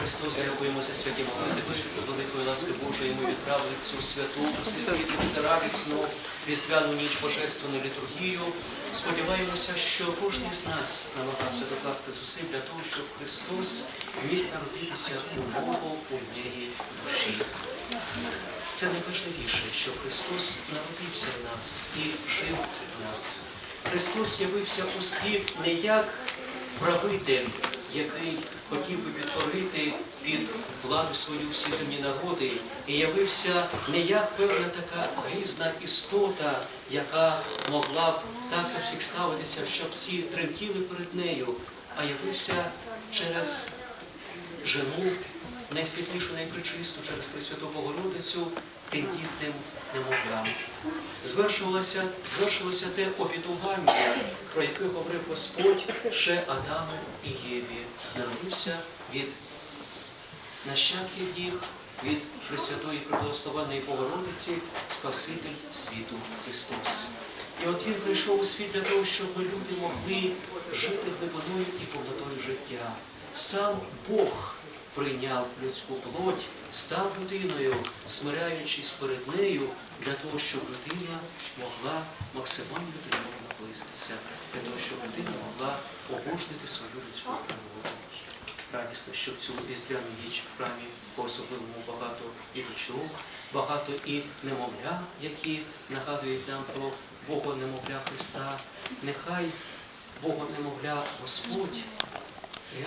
Христос, дякуємо за святі молитви. З великої ласки Божої ми відправили цю святу, всесвітню, всерадісну, різдвяну ніч божественну літургію. Сподіваємося, що кожен з нас намагався докласти зусиль для того, щоб Христос міг народитися у Богу у моєї душі. Це найважливіше, що Христос народився в нас і жив в нас. Христос явився у світ не як правитель, який хотів би підкорити під владу свою всі земні народи, і явився не як певна така грізна істота, яка могла б так до всіх ставитися, щоб всі тремтіли перед нею, а явився через жену, найсвітлішу, найпречисту через Пресвяту Богородицю, тендітним немовлям. Звершувалося, звершилося те обітування, про яке говорив Господь ще Адаму і Єві. Народився від нащадків їх, від Пресвятої Преблагословенної Богородиці, Спаситель світу Христос. І от Він прийшов у світ для того, щоб люди могли жити глибиною і повнотою життя. Сам Бог прийняв людську плоть, став людиною, смиряючись перед нею, для того, щоб людина могла максимально до нього наблизитися, для того, щоб людина могла обожнити свою людську природу. Радісно, що в цю різдвяну ніч в храмі по-особливому багато і дочок, багато і немовля, які нагадують нам про Бога немовля Христа. Нехай Бога немовля Господь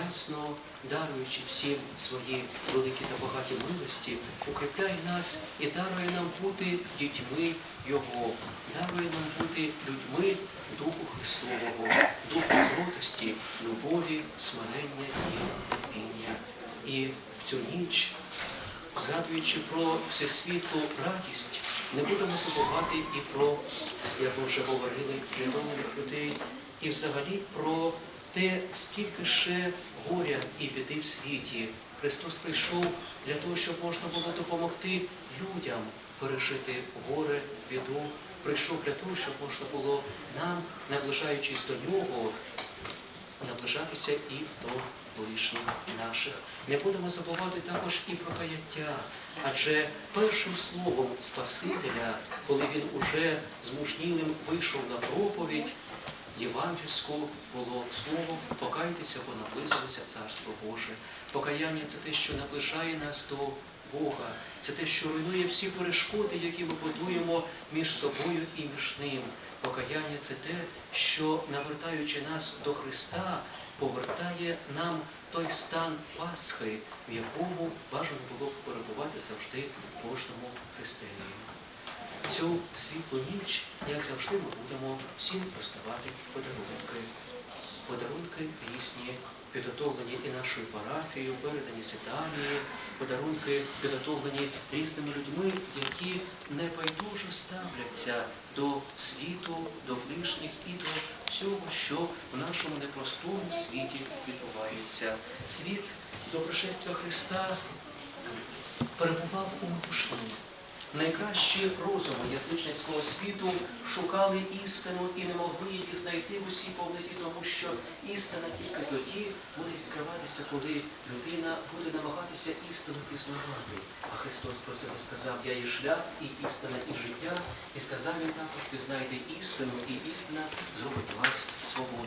ясно даруючи всім свої великі та багаті милості, укріпляє нас і дарує нам бути дітьми Його, дарує нам бути людьми Духу Христового, Духу кротості, любові, смирення і терпіння. І в цю ніч, згадуючи про всесвітлу радість, не будемо забувати і про, як ми вже говорили, знайомих людей, і взагалі про те, скільки ще горя і біди в світі. Христос прийшов для того, щоб можна було допомогти людям пережити горе, біду. Прийшов для того, щоб можна було нам, наближаючись до нього, наближатися і до ближніх наших. Не будемо забувати також і про каяття, адже першим словом Спасителя, коли він уже змужнілим вийшов на проповідь, Євангельську було слово покайтеся, бо наблизилося Царство Боже. Покаяння це те, що наближає нас до Бога, це те, що руйнує всі перешкоди, які ми будуємо між собою і між ним. Покаяння це те, що, навертаючи нас до Христа, повертає нам той стан Пасхи, в якому бажано було б перебувати завжди кожному християнину. Цю світлу ніч, як завжди, ми будемо всім роздавати подарунки. Подарунки різні, підготовлені і нашою парафією, передані з Італії, подарунки підготовлені різними людьми, які небайдуже ставляться до світу, до ближніх і до всього, що в нашому непростому світі відбувається. Світ до пришестя Христа перебував у метушні. Найкращі розуми язичницького світу шукали істину і не могли її знайти в усій повноті, тому що істина тільки тоді буде відкриватися, коли людина буде намагатися істину пізнавати. А Христос про себе сказав, я є шлях, і істина, і життя. І сказав він також, пізнайте істину, і істина зробить вас свободними.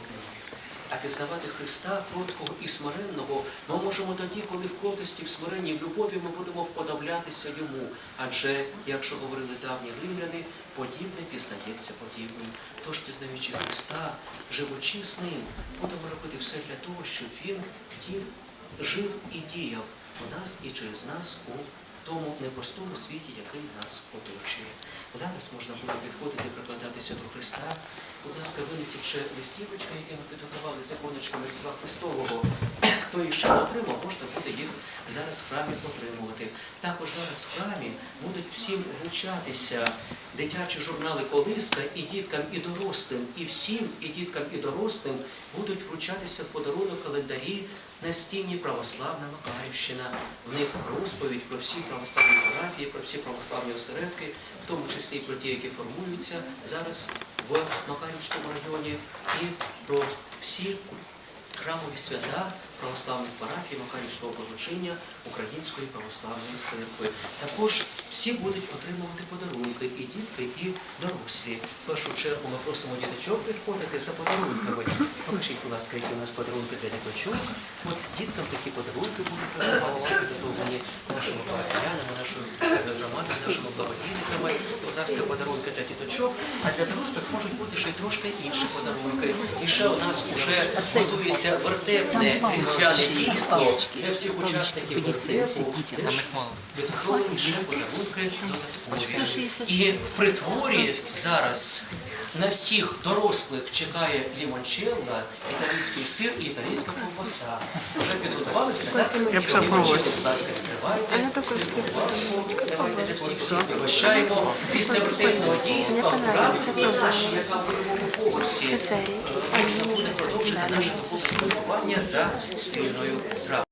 А пізнавати Христа, кроткого і смиренного, ми можемо тоді, коли в кротості, в смиренні, в любові ми будемо вподоблятися йому. Адже, якщо говорили давні римляни, подібне пізнається подібним. Тож, пізнаючи Христа, живучи з ним, будемо робити все для того, щоб він дів, жив і діяв у нас і через нас у тому непростому світі, який нас оточує. Зараз можна буде підходити, прикладатися до Христа. Будь ласка, винесіть листівочки, які ми підготували з Різдва Христового. Хто їх ще не отримав, можна зараз в храмі отримувати. Також зараз в храмі будуть всім вручатися дитячі журнали Колиска і діткам, і дорослим. І всім, і діткам, і дорослим будуть вручатися в подарунок календарі на стіні православна Макарівщина. В них розповідь про всі православні парафії, про всі православні осередки, в тому числі і про ті, які формуються зараз в Макарівському районі, і про всі храмові свята, православних парафій Макарівського благочиння Української православної церкви. Також всі будуть отримувати подарунки, і дітки, і дорослі. В першу чергу ми просимо діточок підходити за подарунками. Покажіть, будь ласка, які у нас подарунки для діточок. От діткам такі подарунки будуть роздаватися, підготовлені нашими парафіянами, нашою громадою, нашими благодійниками. Будь ласка, подарунки для діточок, а для дорослих можуть бути ще й трошки інші подарунки. І ще у нас вже готується вертепне різдвяне дійство для всіх учасників вертепу. Теж Підготовлені ще подарунки додаткові. І в притворі зараз на всіх дорослих чекає лімончелла, італійський сир і італійська ковбаса. Вже підготували все, так? Лімончелло, будь ласка, відкривайте. Всіх всіх. Після противного дійства в радості нашій, яка в другому поверсі, Ми буде продовжити наше духовне спілкування за спільною травою.